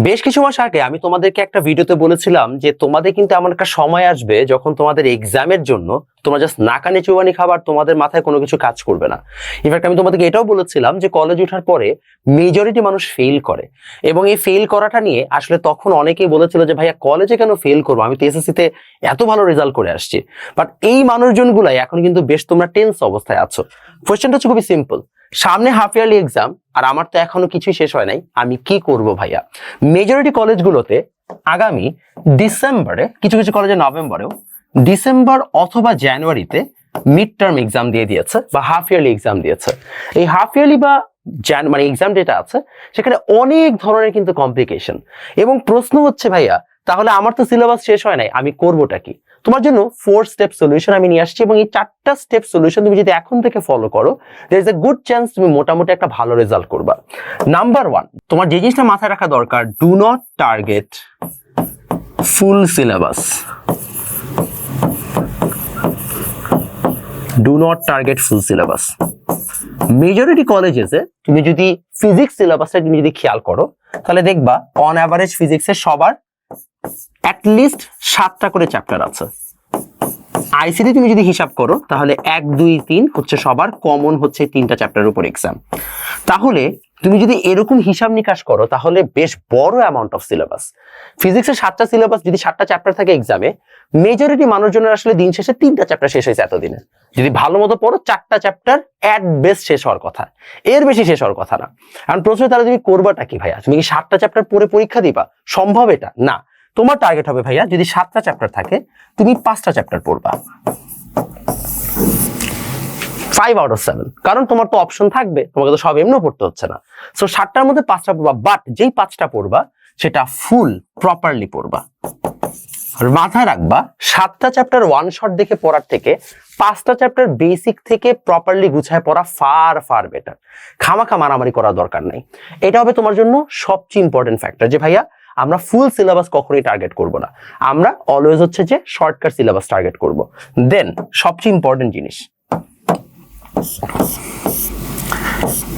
বেশ কিছু মাস আগে আমি তোমাদেরকে একটা ভিডিওতে বলেছিলাম যে তোমাদের কিন্তু এমন একটা সময় আসবে যখন তোমাদের এক্সামের জন্য তোমরা জাস্ট নাকানি চুবানি খাবার তোমাদের মাথায় কোনো কিছু কাজ করবে না। ইনফ্যাক্ট আমি তোমাদেরকে এটাও বলেছিলাম যে কলেজ ওঠার পরে মেজরিটি মানুষ ফেল করে এবং এই ফেল করাটা নিয়ে আসলে তখন অনেকেই বলেছিল যে, ভাইয়া কলেজে কেন ফেল করব? আমি তো এসএসসি তে এত ভালো রেজাল্ট করে আসছি। বাট এই মানুষজনগুলাই এখন কিন্তু বেশ তোমরা টেন্স অবস্থায় আছো। কোয়েশ্চেনটা হচ্ছে খুবই সিম্পল সামনে হাফ ইয়ারলি এক্সাম আর আমার তো এখনও কিছুই শেষ হয় নাই, আমি কি করব ভাইয়া? মেজরিটি কলেজগুলোতে আগামী ডিসেম্বরে কিছু কিছু কলেজে নভেম্বরেও ডিসেম্বর অথবা জানুয়ারিতে মিড টার্ম এক্সাম দিয়ে দিয়েছে, বা হাফ ইয়ারলি এক্সাম দিয়েছে। এই হাফ ইয়ারলি বা মানে এক্সাম যেটা আছে, সেখানে অনেক ধরনের কিন্তু কমপ্লিকেশন এবং প্রশ্ন হচ্ছে ভাইয়া, তাহলে আমার তো সিলেবাস শেষ হয় নাই, আমি করবোটা কি? তোমার জন্য ফোর স্টেপ সলিউশন আমি নিয়ে আসছি এবং এই চারটা স্টেপ সলিউশন তুমি যদি এখন থেকে ফলো করো there is a good chance তুমি মোটামুটি একটা ভালো রেজাল্ট করবা। নাম্বার ওয়ান তোমার যে জিনিসটা মাথায় রাখা দরকার do not target full syllabus do not target full syllabus majority কলেজেসে তুমি যদি ফিজিক্স সিলেবাসটা তুমি যদি খেয়াল করো, তাহলে দেখবা অন অ্যাভারেজ ফিজিক্সের সবার অ্যাটলিস্ট সাতটা করে চ্যাপ্টার আছে। আইসিটি তুমি যদি হিসাব করো, তাহলে এক, দুই, তিন হচ্ছে সবার কমন হচ্ছে তিনটা চ্যাপ্টারের উপর এক্সাম তাহলে তুমি যদি এরকম হিসাব নিকাশ করো, তাহলে বেশ বড় অ্যামাউন্ট অফ সিলেবাস ফিজিক্সের সাতটা সিলেবাস যদি সাতটা চ্যাপ্টার থাকে এক্সামে মেজরিটি মানুষজনের আসলে দিন শেষে তিনটা চ্যাপ্টার শেষ হয়েছে এতদিনে। যদি ভালো মতো পড়ো, চারটা চ্যাপ্টার অ্যাট বেস্ট শেষ হওয়ার কথা। এর বেশি শেষ হওয়ার কথা না। কারণ প্রশ্ন তাহলে তুমি করবাটা কি ভাইয়া? তুমি কি সাতটা চ্যাপ্টার পড়ে পরীক্ষা দিবা? সম্ভব এটা? না। তোমার টার্গেট হবে ভাইয়া যদি সাতটা চ্যাপ্টার থাকে, তুমি পাঁচটা চ্যাপ্টার পড়বা। ফাইভ আউট অফ সেভেন কারণ তোমার তো অপশন থাকবে, তোমাকে তো সব এমনিও পড়তে হচ্ছে না। সো সাতটার মধ্যে পাঁচটা পড়বা বাট যেই পাঁচটা পড়বা, সেটা ফুল প্রপারলি পড়বা। আর মাথায় রাখবা, সাতটা চ্যাপ্টার ওয়ান শট দেখে পড়ার থেকে, পাঁচটা চ্যাপ্টার বেসিক থেকে প্রপারলি গুছায় পড়া ফার ফার বেটার খামাখা মারামারি করার দরকার নাই। এটা হবে তোমার জন্য সবচেয়ে ইম্পর্টেন্ট ফ্যাক্টর যে ভাইয়া আমরা ফুল সিলেবাস কখনোই টার্গেট করব না। আমরা অলওয়েজ হচ্ছে যে শর্টকাট সিলেবাস টার্গেট করব। দেন সবচেয়ে ইম্পর্টেন্ট জিনিস।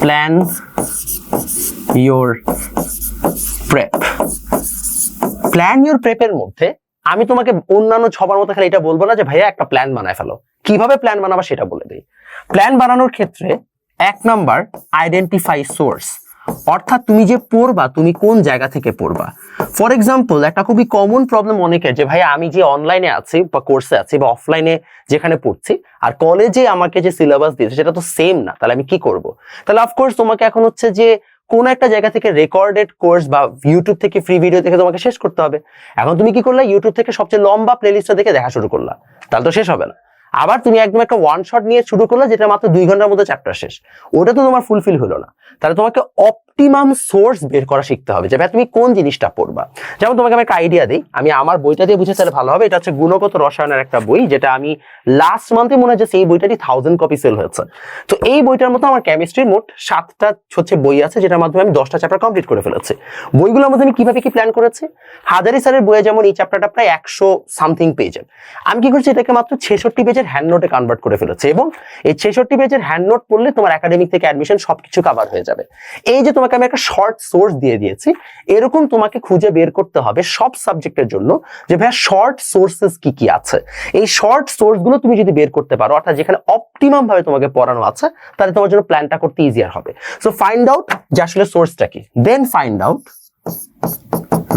Plan your prep plan your প্রেপের মধ্যে আমি তোমাকে অন্যান্য ছবার মতো খালি এটা বলব না যে, ভাইয়া, একটা প্ল্যান বানায় ফেলো। কীভাবে প্ল্যান বানাবা সেটা বলে দিই। প্ল্যান বানানোর ক্ষেত্রে এক নাম্বার আইডেন্টিফাই সোর্স অর্থাৎ তুমি যে পড়বা, তুমি কোন জায়গা থেকে পড়বা? ফর এক্সাম্পল একটা খুবই কমন প্রবলেম অনেকের যে ভাই আমি যে অনলাইনে আছি বা কোর্সে আছি বা অফলাইনে যেখানে পড়ছি, আর কলেজে আমাকে যে সিলেবাস দিয়েছে, সেটা তো সেম না, তাহলে আমি কি করব? তাহলে অফকোর্স তোমাকে এখন হচ্ছে যে, কোন একটা জায়গা থেকে রেকর্ডেড কোর্স বা ইউটিউব থেকে ফ্রি ভিডিও দেখে তোমাকে শেষ করতে হবে। এখন তুমি কি করলে? ইউটিউব থেকে সবচেয়ে লম্বা প্লেলিস্টটা দেখে দেখা শুরু করলা। তাহলে তো শেষ হবে না। আবার তুমি একদম একটা ওয়ান শট নিয়ে শুরু করলে, যেটা মাত্র দুই ঘণ্টার মধ্যে চ্যাপ্টার শেষ। ওটা তো তোমার ফুলফিল হলো না। তাহলে তোমাকে অপটিমাম সোর্স বের করা শিখতে হবে। যে তুমি কোন জিনিসটা পড়বা? যেমন তোমাকে আমি একটা আইডিয়া দিই, আমি আমার বইটা দিয়ে বুঝে তাহলে ভালো হবে। এটা হচ্ছে গুণগত রসায়নের একটা বই, যেটা আমি লাস্ট মান্থে মনে হচ্ছে এই বইটারই থাউজেন্ড কপি সেল হয়েছে। তো এই বইটার মতো আমার কেমিস্ট্রির মোট সাতটা হচ্ছে বই আছে, যেটার মাধ্যমে আমি দশটা চ্যাপ্টার কমপ্লিট করে ফেলেছি। বইগুলোর মধ্যে আমি কীভাবে কি প্ল্যান করেছি? হাজারি স্যারের বইয়ে যেমন এই চ্যাপ্টারটা প্রায় একশো সামথিং পেজের আমি কি করছি? এটাকে মাত্র ছেষট্টি পেজের হ্যান্ড নোটে কনভার্ট করে ফেলেছি এবং এই ছেষট্টি পেজের হ্যান্ড নোট পড়লে তোমার একাডেমিক থেকে অ্যাডমিশন সবকিছু কভার হয়ে যাবে। এই যে তোমাকে আমি একটা শর্ট সোর্স দিয়ে দিয়েছি। এরকম তোমাকে খুঁজে বের করতে হবে সব সাবজেক্টের জন্য যে ভাইয়া শর্ট সোর্সেস কি কি আছে। এই শর্ট সোর্সগুলো তুমি যদি বের করতে পারো, অর্থাৎ যেখানে অপটিমাম ভাবে তোমাকে পড়ানো আছে, তাহলে তোমার জন্য প্ল্যানটা করতে ইজিয়ার হবে। সো ফাইন্ড আউট যে আসলে সোর্সটা কি। Then find out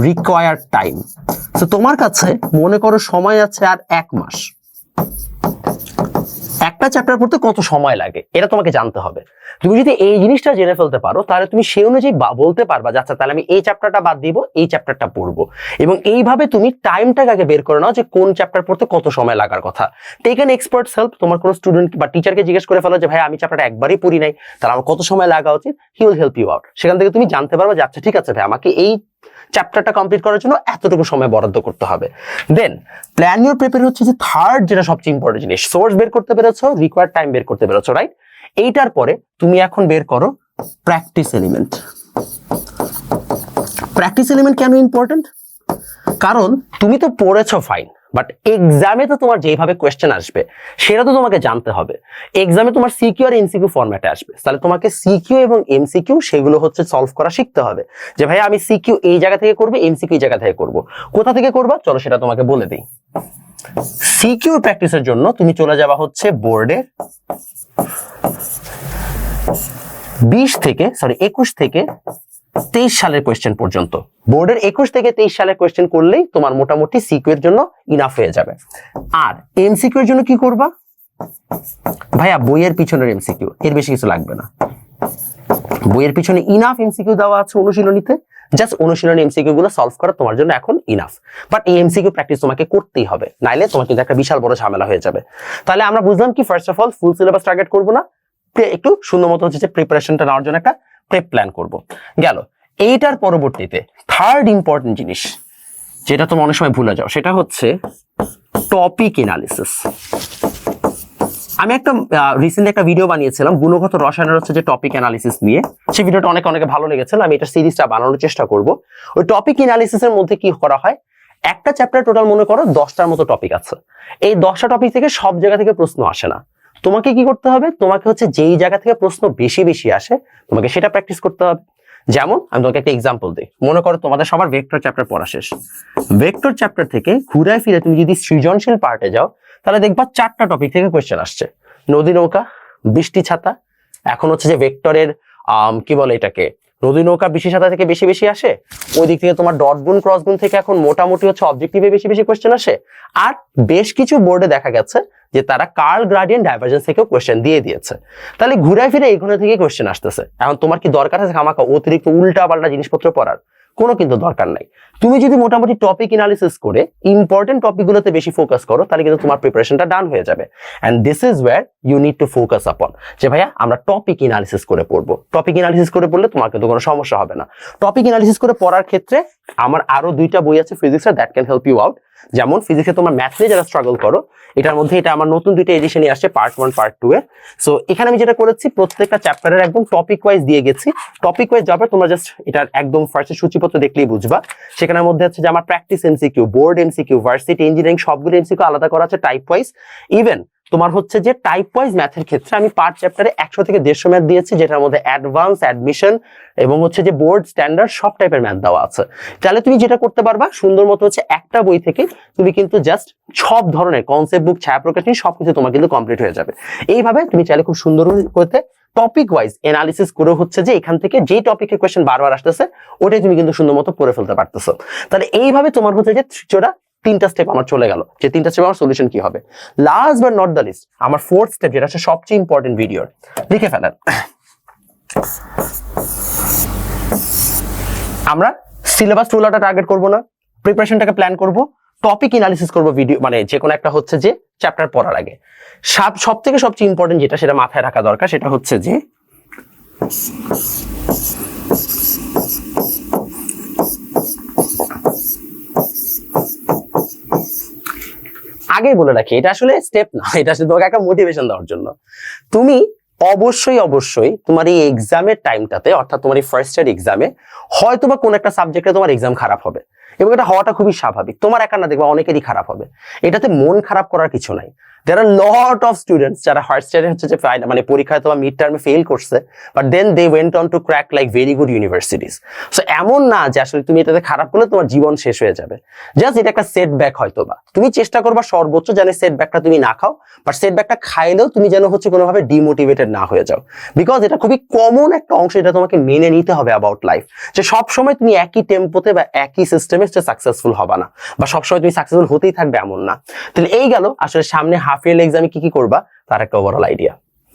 required time তো তোমার কাছে মনে করো সময় আছে আর এক মাস। একটা চ্যাপ্টার পড়তে কত সময় লাগে? এটা তোমাকে জানতে হবে। তুমি যদি এই জিনিসটা জেনে ফেলতে পারো, তাহলে তুমি সেই অনুযায়ী বলতে পারবা যে আচ্ছা তাহলে আমি এই চ্যাপ্টারটা বাদ দিব, এই চ্যাপ্টারটা পড়ব। এবং এইভাবে তুমি টাইমটাকে আগে বের করে নাও যে, কোন চ্যাপ্টার পড়তে কত সময় লাগার কথা। টেক অ্যান এক্সপার্টস হেল্প তোমার কোনো স্টুডেন্ট বা টিচারকে জিজ্ঞেস করে ফেলো যে, ভাই, আমি চ্যাপ্টারটা একবারই পড়ি নাই, তাহলে আমার কত সময় লাগা উচিত? He will help you out সেখান থেকে তুমি জানতে পারবে যে আচ্ছা ঠিক আছে, ভাই, আমাকে এই চ্যাপ্টারটা কমপ্লিট করার জন্য এতটুকু সময় বরাদ্দ করতে হবে। দেন প্ল্যান ইউর প্রিপেয়ার হচ্ছে যে থার্ড যেটা সবচেয়ে ইম্পর্টেন্ট জিনিস সোর্স বের করতে পেরেছ রিকোয়ার্ড টাইম বের করতে পেরেছ রাইট এইটার পরে তুমি এখন বের করো প্র্যাকটিস এলিমেন্ট প্র্যাকটিস এলিমেন্ট কেন ইম্পর্টেন্ট কারণ তুমি তো পড়েছো ফাইন বাট এক্সামে তো তোমার যেভাবে কোয়েশ্চেন আসবে, সেটা তো তোমাকে জানতে হবে। এক্সামে তোমার সিকিউ আর এমসিকিউ ফরম্যাটে আসবে। তাহলে তোমাকে সিকিউ এবং এমসিকিউ সেগুলো হচ্ছে সলভ করা শিখতে হবে। যে ভাই আমি সিকিউ এই জায়গা থেকে করব এমসিকিউ এই জায়গা থেকে করব। কোথা থেকে করবা? চলো সেটা তোমাকে বলে দিই। সিকিউ প্র্যাকটিসের জন্য তুমি চলে যাবা হচ্ছে বোর্ডে বিশ থেকে সরি একুশ থেকে তেইশ সালের কোয়েশ্চেন পর্যন্ত। বোর্ডের একুশ থেকে তেইশ সালের কোয়েশ্চেন করলেই তোমার মোটামুটি সিকিউ এর জন্য ইনাফ হয়ে যাবে। আর এমসিকিউ এর জন্য কি করবা? ভাইয়া, বইয়ের পিছনের এমসিকিউ এর বেশি কিছু লাগবে না। বইয়ের পিছনে ইনাফ এমসিকিউ দেওয়া আছে অনুশীলনীতে। জাস্ট অনুশীলনী এমসিকিউ গুলো সলভ করা তোমার জন্য এখন ইনাফ বাট এই এমসিকিউ প্র্যাকটিস তোমাকে করতেই হবে। নাইলে তোমার কিন্তু একটা বিশাল বড় ঝামেলা হয়ে যাবে। তাহলে আমরা বুঝলাম কি first of all full syllabus target করব না। একটু সুন্দর মতো হচ্ছে যে প্রিপারেশনটা নেওয়ার জন্য একটা প্রেপ প্ল্যান করব। গেল। এইটার পরবর্তীতে থার্ড ইম্পর্টেন্ট জিনিস, যেটা তুমি অনেক সময় ভুলে যাও, সেটা হচ্ছে টপিক এনালিসিস আমি একটা রিসেন্টলি একটা ভিডিও বানিয়েছিলাম, গুণগত রসায়নের হচ্ছে যে টপিক অ্যানালিসিস নিয়ে। সেই ভিডিওটা অনেক অনেক ভালো লেগেছিল, আমি এটা সিরিজটা বানানোর চেষ্টা করব। ওই টপিক এর মধ্যে কি করা হয়? একটা চ্যাপ্টার টোটাল মনে করো, দশটার মতো টপিক আছে। এই দশটা টপিক থেকে সব জায়গা থেকে প্রশ্ন আসে না। তোমাকে কি করতে হবে? তোমাকে হচ্ছে যেই জায়গা থেকে প্রশ্ন বেশি বেশি আসে, তোমাকে সেটা প্র্যাকটিস করতে হবে। যেমন, আমি তোমাকে একটা এক্সাম্পল দিই। মনে করো তোমাদের সবার ভেক্টর চ্যাপ্টার পড়া শেষ। ভেক্টর চ্যাপ্টার থেকে ঘুরায় ফিরে তুমি যদি সৃজনশীল পার্টে যাও, তাহলে দেখবা চারটা টপিক থেকে কোয়েশ্চেন আসছে। নদী নৌকা, বৃষ্টি ছাতা, এখন হচ্ছে যে ভেক্টরের কি বলে এটাকে? নদী নৌকা, বৃষ্টি ছাতা থেকে বেশি বেশি আসে। ওই দিক থেকে তোমার ডট গুণ ক্রস গুণ থেকে এখন মোটামুটি হচ্ছে অবজেক্টিভে বেশি বেশি কোয়েশ্চেন আসে। আর বেশ কিছু বোর্ডে দেখা গেছে যে তারা কার্ল গ্রাডিয়েন্ট ডাইভার্জেন্স থেকেও কোয়েশ্চেন দিয়ে দিয়েছে। তাহলে ঘুরায় ফিরে এইগুলো থেকে কোয়েশ্চেন আসতেছে। এখন তোমার কি দরকার আছে আমাকে অতিরিক্ত উল্টা পাল্টা জিনিসপত্র পড়ার? কোনো কিন্তু দরকার নাই। তুমি যদি মোটামুটি টপিক এনালিসিস করে ইম্পর্টেন্ট টপিকগুলোতে বেশি ফোকাস করো, তাহলে কিন্তু তোমার প্রিপারেশনটা ডান হয়ে যাবে। And this is where you need to focus upon যে ভাইয়া, আমরা টপিক এনালিসিস করে পড়ব। টপিক এনালিসিস করে পড়লে তোমার কিন্তু কোনো সমস্যা হবে না। টপিক এনালিসিস করে পড়ার ক্ষেত্রে আমার আরও দুইটা বই আছে ফিজিক্সের that can help you out যেমন ফিজিক্সে তোমার ম্যাথ নিয়ে যারা স্ট্রাগল করো, এটার মধ্যে এটা আমার নতুন দুইটা এডিশনই আসছে পার্ট ওয়ান পার্ট টু এর। সো এখানে আমি যেটা করেছি, প্রত্যেকটা চ্যাপ্টারের একদম টপিক ওয়াইজ দিয়ে গেছি। টপিক ওয়াইজ যাবে তোমরা জাস্ট এটার একদম ফার্স্টে সূচিপত্র দেখলেই বুঝবা। সেখানের মধ্যে হচ্ছে যে আমার practice MCQ board MCQ varsity engineering সবগুলো এমসিকিউ আলাদা করা আছে টাইপ ওয়াইজ ইভেন তোমার হচ্ছে যে টাইপ ওয়াইজ ম্যাথের ক্ষেত্রে আমি পার্ট চ্যাপ্টারে একশো থেকে দেড়শো ম্যাথ দিয়েছি, যেটার মধ্যে অ্যাডভান্স অ্যাডমিশন এবং হচ্ছে যে বোর্ড স্ট্যান্ডার্ড সব টাইপের ম্যাথ দেওয়া আছে। তাহলে তুমি যেটা করতে পারবা, সুন্দর মতো হচ্ছে একটা বই থেকে তুমি কিন্তু জাস্ট সব ধরনের কনসেপ্ট বুক ছায়া প্রকাশ নিয়ে সবকিছু তোমার কিন্তু কমপ্লিট হয়ে যাবে। এইভাবে তুমি চাইলে খুব সুন্দর করতে টপিক ওয়াইজ এনালিসিস করে হচ্ছে যে এখান থেকে যে টপিকের কোয়েশ্চেন বারবার আসতেছে, ওটাই তুমি কিন্তু সুন্দর মতো করে ফেলতে পারতেছো। তাহলে এইভাবে তোমার হচ্ছে যে তৃতীয়টা তিনটা স্টেপ আমার চলে গেল। যে তিনটা স্টেপ আমার সলিউশন কি হবে? Last but not the least আমার ফোর্থ স্টেপ যেটা হচ্ছে সবচেয়ে ইম্পর্টেন্ট ভিডিওর লিখে ফেলেন। আমরা সিলেবাস টুলাটা টার্গেট করব না প্রিপারেশনটাকে প্ল্যান করব টপিক এনালিসিস করব ভিডিও মানে যে কোনো একটা হচ্ছে যে চ্যাপ্টার পড়ার আগে। সব সব থেকে সবচেয়ে ইম্পর্টেন্ট যেটা সেটা মাথায় রাখা দরকার, সেটা হচ্ছে যে আগেই বলে রাখি, এটা আসলে স্টেপ না, এটা আসলে তোমাকে একটা মোটিভেশন দেওয়ার জন্য। তুমি অবশ্যই অবশ্যই তোমার এই এক্সামের টাইমটাতে অর্থাৎ তোমার এই ফার্স্ট ইয়ার এক্সামে হয়তো বা কোন একটা সাবজেক্টে তোমার এক্সাম খারাপ হবে। এবং এটা হওয়াটা খুবই স্বাভাবিক। তোমার একা না দেখবা অনেকেরই খারাপ হবে। এটাতে মন খারাপ করার কিছু নাই। There are lot of students যারা ফার্স্ট ইয়ারে হচ্ছে যে final- মানে পরীক্ষায় তোমার মিড টার্মে ফেল করছে but then they went on to crack like very good universities so এমন না যে আসলে তুমি এটাতে খারাপ করলে তোমার জীবন শেষ হয়ে যাবে। জাস্ট এটা একটা সেটব্যাক হয়তো বা তুমি চেষ্টা করবা সর্বোচ্চ যেন সেটব্যাকটা তুমি না খাও বাট সেটব্যাকটা খাইলেও তুমি যেন হচ্ছে কোনোভাবে ডিমোটিভেটেড না হয়ে যাও। বিকজ এটা খুবই কমন একটা অংশ, এটা তোমাকে মেনে নিতে হবে অ্যাবাউট লাইফ যে সবসময় তুমি একই টেম্পোতে বা একই সিস্টেমে সাকসেসফুল হবা না বা সবসময় তুমি সাকসেসফুল হতেই থাকবে এমন না। তাহলে এই গেল, আসলে সামনে হাফ ইয়ারলি এক্সামে কি কি করবা? তার একটা ওভারঅল আইডিয়া